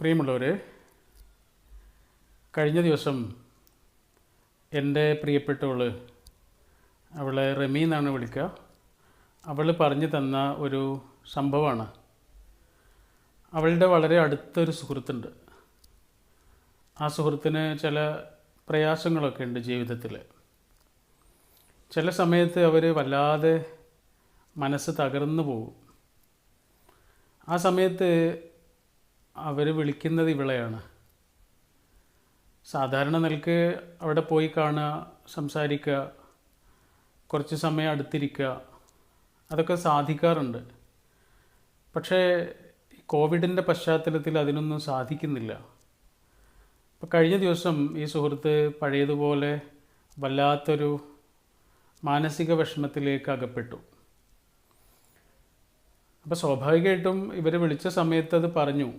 പ്രിയമുള്ളവർ കഴിഞ്ഞ ദിവസം എന്റെ പ്രിയപ്പെട്ടവൾ അവളെ റമി എന്നാണ് വിളിക്കുക. അവൾ പറഞ്ഞു തന്ന ഒരു സംഭവമാണ്. അവളുടെ വളരെ അടുത്തൊരു സുഹൃത്തുണ്ട്. ആ സുഹൃത്തിന് ചില പ്രയാസങ്ങളൊക്കെ ഉണ്ട് ജീവിതത്തിൽ ചില സമയത്ത് അവർ വല്ലാതെ മനസ്സ് തകർന്നു പോകും. ആ സമയത്ത് അവർ വിളിക്കുന്നത് ഇവളെയാണ്. സാധാരണ നിലയ്ക്ക് അവിടെ പോയി കാണുക സംസാരിക്കുക കുറച്ച് സമയം അടുത്തിരിക്കുക അതൊക്കെ സാധിക്കാറുണ്ട്. പക്ഷേ കോവിഡിന്റെ പശ്ചാത്തലത്തിൽ അതിനൊന്നും സാധിക്കുന്നില്ല. ഇപ്പോൾ കഴിഞ്ഞ ദിവസം ഈ സുഹൃത്ത് പഴയതുപോലെ വല്ലാത്തൊരു മാനസിക വിഷമത്തിലേക്ക് അകപ്പെട്ടു. അപ്പോൾ സ്വാഭാവികമായിട്ടും ഇവർ വിളിച്ച സമയത്ത് അത് പറഞ്ഞു.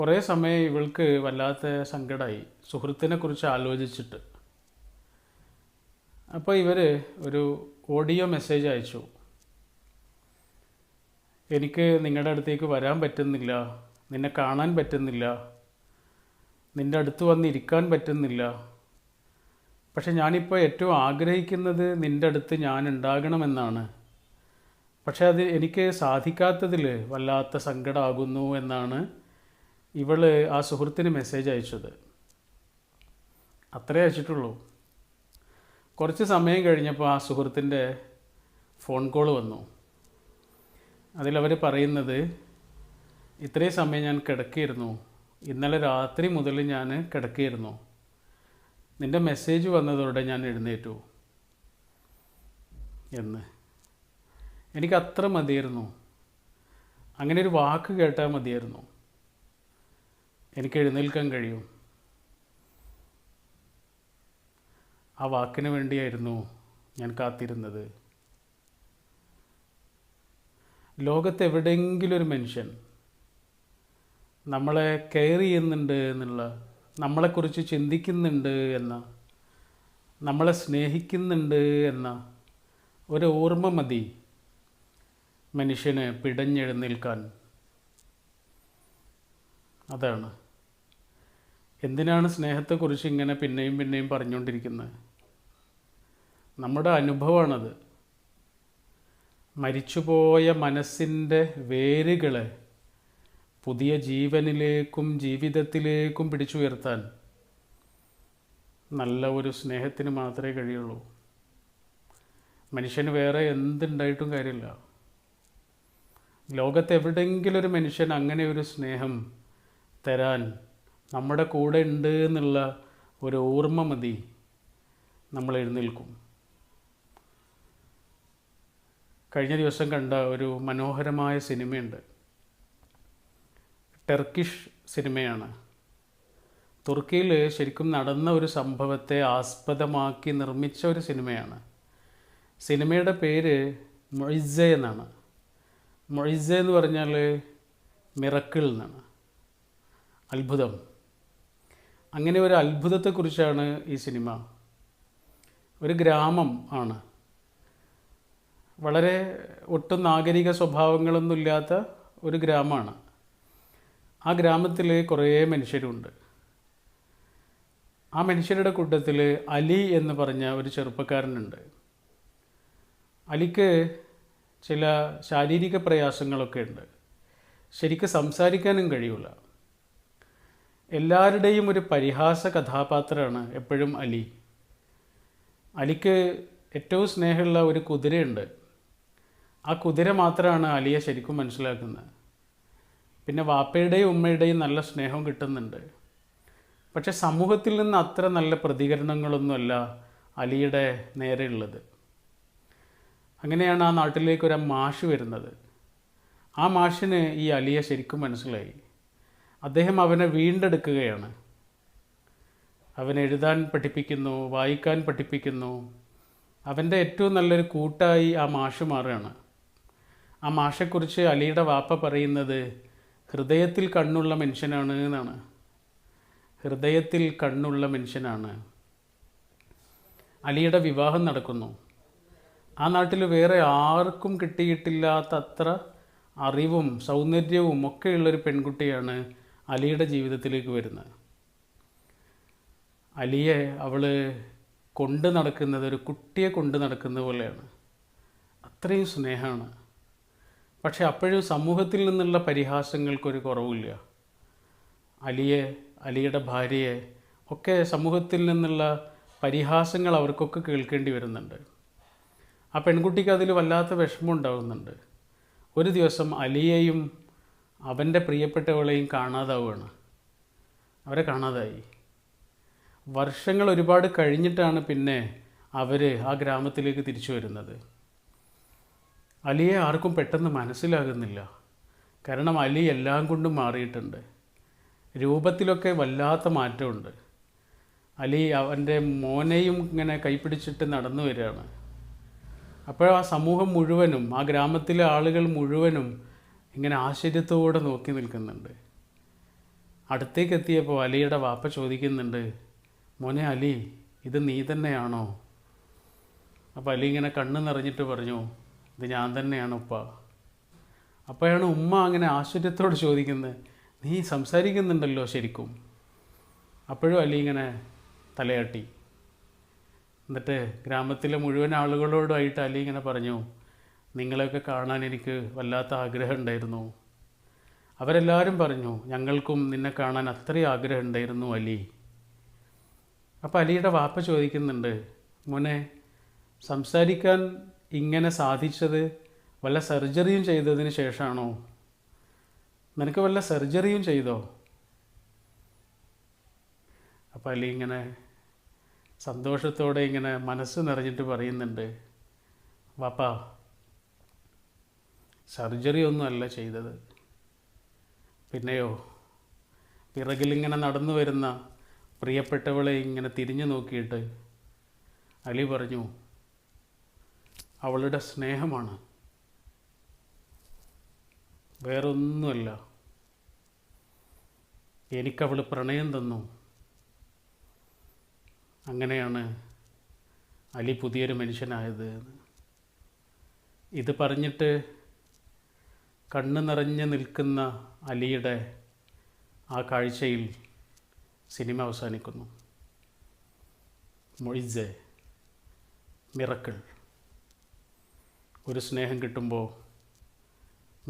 കുറേ സമയം ഇവൾക്ക് വല്ലാത്ത സങ്കടമായി സുഹൃത്തിനെ കുറിച്ച് ആലോചിച്ചിട്ട്. അപ്പോൾ ഇവർ ഒരു ഓഡിയോ മെസ്സേജ് അയച്ചു. എനിക്ക് നിങ്ങളുടെ അടുത്തേക്ക് വരാൻ പറ്റുന്നില്ല. നിന്നെ കാണാൻ പറ്റുന്നില്ല. നിന്റെ അടുത്ത് വന്നിരിക്കാൻ പറ്റുന്നില്ല. പക്ഷെ ഞാനിപ്പോൾ ഏറ്റവും ആഗ്രഹിക്കുന്നത് നിന്റെ അടുത്ത് ഞാൻ ഉണ്ടാകണമെന്നാണ്. പക്ഷേ അത് എനിക്ക് സാധിക്കാത്തതിൽ വല്ലാത്ത സങ്കടമാകുന്നു എന്നാണ് ഇവൾ ആ സുഹൃത്തിന് മെസ്സേജ് അയച്ചത്. അത്രേ അയച്ചിട്ടുള്ളൂ. കുറച്ച് സമയം കഴിഞ്ഞപ്പോൾ ആ സുഹൃത്തിന്റെ ഫോൺ കോൾ വന്നു. അതിലവർ പറയുന്നത് ഇത്രയും സമയം ഞാൻ കിടക്കിയിരുന്നു. ഇന്നലെ രാത്രി മുതൽ ഞാൻ കിടക്കിയിരുന്നു. നിന്റെ മെസ്സേജ് വന്നതോടെ ഞാൻ എഴുന്നേറ്റു. എന്ന്. എനിക്ക് അത്ര മതിയായിരുന്നു. അങ്ങനെ ഒരു വാക്ക് കേട്ടാൽ മതിയായിരുന്നു. എനിക്ക് എഴുന്നേൽക്കാൻ കഴിയും. ആ വാക്കിന് വേണ്ടിയായിരുന്നു ഞാൻ കാത്തിരുന്നത്. ലോകത്ത് എവിടെയെങ്കിലും ഒരു മനുഷ്യൻ നമ്മളെ കെയർ ചെയ്യുന്നുണ്ട് എന്നുള്ള നമ്മളെക്കുറിച്ച് ചിന്തിക്കുന്നുണ്ട് എന്ന നമ്മളെ സ്നേഹിക്കുന്നുണ്ട് എന്ന ഒരു ഓർമ്മ മതി മനുഷ്യന് പിടഞ്ഞെഴുന്നേൽക്കാൻ. അതാണ്. എന്തിനാണ് സ്നേഹത്തെക്കുറിച്ച് ഇങ്ങനെ പിന്നെയും പിന്നെയും പറഞ്ഞുകൊണ്ടിരിക്കുന്നത്? നമ്മുടെ അനുഭവമാണത്. മരിച്ചുപോയ മനസ്സിന്റെ വേരുകളെ പുതിയ ജീവനിലേക്കും ജീവിതത്തിലേക്കും പിടിച്ചുയർത്താൻ നല്ല ഒരു സ്നേഹത്തിന് മാത്രമേ കഴിയുള്ളൂ. മനുഷ്യന് വേറെ എന്തുണ്ടായിട്ടും കാര്യമില്ല. ലോകത്ത് ഒരു മനുഷ്യൻ അങ്ങനെ ഒരു സ്നേഹം തരാൻ നമ്മുടെ കൂടെ ഉണ്ട് എന്നുള്ള ഒരു ഓർമ്മ മതി. നമ്മൾ എഴുന്നേൽക്കും. കഴിഞ്ഞ ദിവസം കണ്ട ഒരു മനോഹരമായ സിനിമയുണ്ട്. ടെർക്കിഷ് സിനിമയാണ്. തുർക്കിയിൽ ശരിക്കും നടന്ന ഒരു സംഭവത്തെ ആസ്പദമാക്കി നിർമ്മിച്ച ഒരു സിനിമയാണ്. സിനിമയുടെ പേര് മൊയ്സ എന്നാണ്. മൊയ്സ എന്ന് പറഞ്ഞാൽ മിറക്കിൾ എന്നാണ്. അത്ഭുതം. അങ്ങനെ ഒരു അത്ഭുതത്തെക്കുറിച്ചാണ് ഈ സിനിമ. ഒരു ഗ്രാമം ആണ്. വളരെ ഒട്ടും നാഗരിക സ്വഭാവങ്ങളൊന്നുമില്ലാത്ത ഒരു ഗ്രാമമാണ്. ആ ഗ്രാമത്തിൽ കുറേ മനുഷ്യരുണ്ട്. ആ മനുഷ്യരുടെ കൂട്ടത്തിൽ അലി എന്ന് പറഞ്ഞ ഒരു ചെറുപ്പക്കാരനുണ്ട്. അലിക്ക് ചില ശാരീരിക പ്രയാസങ്ങളൊക്കെ ഉണ്ട്. ശരിക്ക് സംസാരിക്കാനും കഴിയില്ല എല്ലാവരുടെയും ഒരു പരിഹാസ കഥാപാത്രമാണ് എപ്പോഴും അലി. അലിക്ക് ഏറ്റവും സ്നേഹമുള്ള ഒരു കുതിരയുണ്ട്. ആ കുതിര മാത്രമാണ് അലിയെ ശരിക്കും മനസ്സിലാക്കുന്നത്. പിന്നെ വാപ്പയുടെയും ഉമ്മയുടെയും നല്ല സ്നേഹം കിട്ടുന്നുണ്ട്. പക്ഷെ സമൂഹത്തിൽ നിന്ന് അത്ര നല്ല പ്രതികരണങ്ങളൊന്നുമല്ല അലിയുടെ നേരെയുള്ളത്. അങ്ങനെയാണ് ആ നാട്ടിലേക്ക് ഒരു മാഷ് വരുന്നത്. ആ മാഷിന് ഈ അലിയെ ശരിക്കും മനസ്സിലായി. അദ്ദേഹം അവനെ വീണ്ടെടുക്കുകയാണ്. അവനെ എഴുതാൻ പഠിപ്പിക്കുന്നു വായിക്കാൻ പഠിപ്പിക്കുന്നു. അവന്റെ ഏറ്റവും നല്ലൊരു കൂട്ടായി ആ മാഷ് മാറുകയാണ്. ആ മാഷെക്കുറിച്ച് അലിയുടെ വാപ്പ പറയുന്നത് ഹൃദയത്തിൽ കണ്ണുള്ള മനുഷ്യനാണ് എന്നാണ്. ഹൃദയത്തിൽ കണ്ണുള്ള മനുഷ്യനാണ്. അലിയുടെ വിവാഹം നടക്കുന്നു. ആ നാട്ടിൽ വേറെ ആർക്കും കിട്ടിയിട്ടില്ലാത്ത അത്ര അറിവും സൗന്ദര്യവും ഒക്കെയുള്ളൊരു പെൺകുട്ടിയാണ് അലിയുടെ ജീവിതത്തിലേക്ക് വരുന്നത് അലിയെ അവൾ കൊണ്ട് നടക്കുന്നത് ഒരു കുട്ടിയെ കൊണ്ട് നടക്കുന്നത് പോലെയാണ്. അത്രയും സ്നേഹമാണ്. പക്ഷെ അപ്പോഴും സമൂഹത്തിൽ നിന്നുള്ള പരിഹാസങ്ങൾക്കൊരു കുറവില്ല. അലിയെ അലിയുടെ ഭാര്യയെ ഒക്കെ സമൂഹത്തിൽ നിന്നുള്ള പരിഹാസങ്ങൾ അവർക്കൊക്കെ കേൾക്കേണ്ടി വരുന്നുണ്ട്. ആ പെൺകുട്ടിക്ക് അതിൽ വല്ലാത്ത വിഷമം ഉണ്ടാകുന്നുണ്ട് ഒരു ദിവസം അലിയെയും അവന്റെ പ്രിയപ്പെട്ടവളെയും കാണാതാവുകയാണ്. അവരെ കാണാതായി. വർഷങ്ങൾ ഒരുപാട് കഴിഞ്ഞിട്ടാണ് പിന്നെ അവർ ആ ഗ്രാമത്തിലേക്ക് തിരിച്ചു വരുന്നത്. അലിയെ ആർക്കും പെട്ടെന്ന് മനസ്സിലാകുന്നില്ല. കാരണം അലി എല്ലാം കൊണ്ടും മാറിയിട്ടുണ്ട്. രൂപത്തിലൊക്കെ വല്ലാത്ത മാറ്റമുണ്ട്. അലി അവന്റെ മോനെയും ഇങ്ങനെ കൈപ്പിടിച്ചിട്ട് നടന്നു വരികയാണ്. അപ്പോൾ ആ സമൂഹം മുഴുവനും ആ ഗ്രാമത്തിലെ ആളുകൾ മുഴുവനും ഇങ്ങനെ ആശ്ചര്യത്തോടെ നോക്കി നിൽക്കുന്നുണ്ട്. അടുത്തേക്ക് എത്തിയപ്പോൾ അലിയുടെ വാപ്പ ചോദിക്കുന്നുണ്ട് മോനെ അലി ഇത് നീ തന്നെയാണോ? അപ്പോൾ അലി ഇങ്ങനെ കണ്ണ് നിറഞ്ഞിട്ട് പറഞ്ഞു ഇത് ഞാൻ തന്നെയാണ് ഉപ്പ. അപ്പോഴാണ് ഉമ്മ അങ്ങനെ ആശ്ചര്യത്തോട് ചോദിക്കുന്നത് നീ സംസാരിക്കുന്നുണ്ടല്ലോ ശരിക്കും? അപ്പോഴും അലി ഇങ്ങനെ തലയാട്ടി. എന്നിട്ട് ഗ്രാമത്തിലെ മുഴുവൻ ആളുകളോടുമായിട്ട് അലി ഇങ്ങനെ പറഞ്ഞു നിങ്ങളെയൊക്കെ കാണാൻ എനിക്ക് വല്ലാത്ത ആഗ്രഹം ഉണ്ടായിരുന്നു അവരെല്ലാവരും പറഞ്ഞു ഞങ്ങൾക്കും നിന്നെ കാണാൻ അത്രയും ആഗ്രഹം ഉണ്ടായിരുന്നു അലി. അപ്പോൾ അലിയുടെ വാപ്പ ചോദിക്കുന്നുണ്ട് മോനെ സംസാരിക്കാൻ ഇങ്ങനെ സാധിച്ചത് വല്ല സർജറിയും ചെയ്തതിന് ശേഷമാണോ നിനക്ക് വല്ല സർജറിയും ചെയ്തോ? അപ്പോൾ അലി ഇങ്ങനെ സന്തോഷത്തോടെ ഇങ്ങനെ മനസ്സ് നിറഞ്ഞിട്ട് പറയുന്നുണ്ട് വാപ്പ സർജറി ഒന്നുമല്ല ചെയ്തത്. പിന്നെയോ? പിറകിലിങ്ങനെ നടന്നു വരുന്ന പ്രിയപ്പെട്ടവളെ ഇങ്ങനെ തിരിഞ്ഞു നോക്കിയിട്ട് അലി പറഞ്ഞു അവളുടെ സ്നേഹമാണ്. വേറൊന്നുമല്ല. എനിക്കവൾ പ്രണയം തന്നു. അങ്ങനെയാണ് അലി പുതിയൊരു മനുഷ്യനായത്. ഇത് പറഞ്ഞിട്ട് കണ്ണ് നിറഞ്ഞ് നിൽക്കുന്ന അലിയുടെ ആ കാഴ്ചയിൽ സിനിമ അവസാനിക്കുന്നു. മൊഴിജെ മിറക്കിൾ. ഒരു സ്നേഹം കിട്ടുമ്പോൾ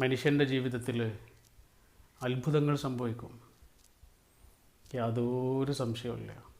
മനുഷ്യന്റെ ജീവിതത്തിൽ അത്ഭുതങ്ങൾ സംഭവിക്കും. യാതൊരു സംശയവുമില്ല.